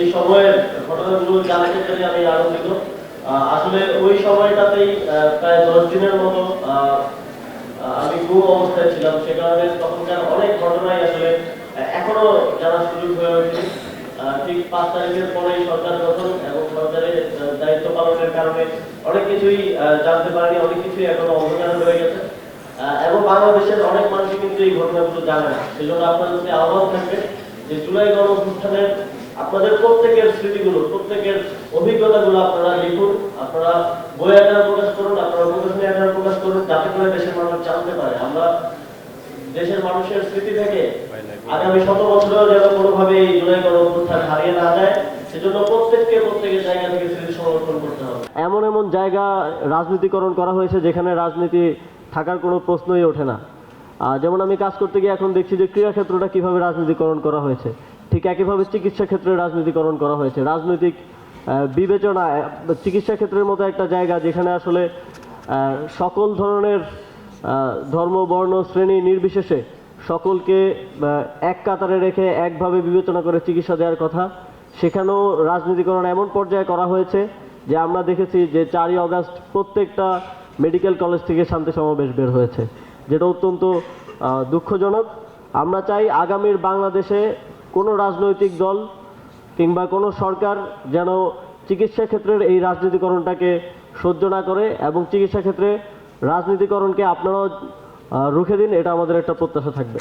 সেই সময়ের ঘটনাগুলো জানতে পেরে আমি আনন্দিত। আসলে ওই সময়টাতেই প্রায় দশ দিনের মতো আমি গুম অবস্থায় ছিলাম। সে কারণে তখনকার অনেক ঘটনাই আসলে এখনও জানা সুযোগ হয়ে ওঠেনি। ঠিক পাঁচ তারিখের পরেই সরকার গঠন এবং সরকারের দায়িত্ব পালনের কারণে অনেক কিছুই জানতে পারেনি, অনেক কিছুই এখনও অন্ধকার রয়ে গেছে। এবং বাংলাদেশের অনেক মানুষই কিন্তু এই ঘটনাগুলো জানে না। সেই জন্য আপনাদের প্রতি আহ্বান থাকবে যে জুলাই গণঅভ্যুত্থানের আপনাদের প্রত্যেকের স্মৃতিগুলো, প্রত্যেকের অভিজ্ঞতাগুলো আপনারা লিখুন, আপনারা বই আকারে প্রকাশ করুন, আপনারা প্রকাশনী আকারে প্রকাশ করুন, যাতে করে দেশের মানুষ জানতে পারে। আমরা দেশের মানুষের স্মৃতি থেকে আগামী শত বছরেও যেন কোনোভাবে এই জুলাই গণঅভ্যুত্থান হারিয়ে না যায়, সেজন্য প্রত্যেককে প্রত্যেকের জায়গা থেকে স্মৃতি সংরক্ষণ করতে হবে। এমন এমন জায়গা রাজনীতিকরণ করা হয়েছে যেখানে রাজনীতি থাকার কোনো প্রশ্নই ওঠে না। যেমন আমি কাজ করতে গিয়ে এখন দেখছি যে ক্রীড়া ক্ষেত্রটা কীভাবে রাজনীতিকরণ করা হয়েছে। ঠিক একইভাবে চিকিৎসা ক্ষেত্রে রাজনীতিকরণ করা হয়েছে। রাজনৈতিক বিবেচনা, চিকিৎসা ক্ষেত্রের মতো একটা জায়গা যেখানে আসলে সকল ধরনের ধর্ম, বর্ণ, শ্রেণি নির্বিশেষে সকলকে এক কাতারে রেখে একভাবে বিবেচনা করে চিকিৎসা দেওয়ার কথা, সেখানেও রাজনীতিকরণ এমন পর্যায়ে করা হয়েছে যে আমরা দেখেছি যে চারই অগাস্ট প্রত্যেকটা মেডিকেল কলেজ থেকে শান্তি সমাবেশ বের হয়েছে। যেটা অত্যন্ত দুঃখজনক। আমরা চাই আগামীর বাংলাদেশে কোনো রাজনৈতিক দল কিংবা কোনো সরকার যেন চিকিৎসা ক্ষেত্রের এই রাজনীতিকরণটাকে সহ্য না করে এবং চিকিৎসা ক্ষেত্রে রাজনীতিকরণকে আপনারাও রুখে দিন, এটা আমাদের একটা প্রত্যাশা থাকবে।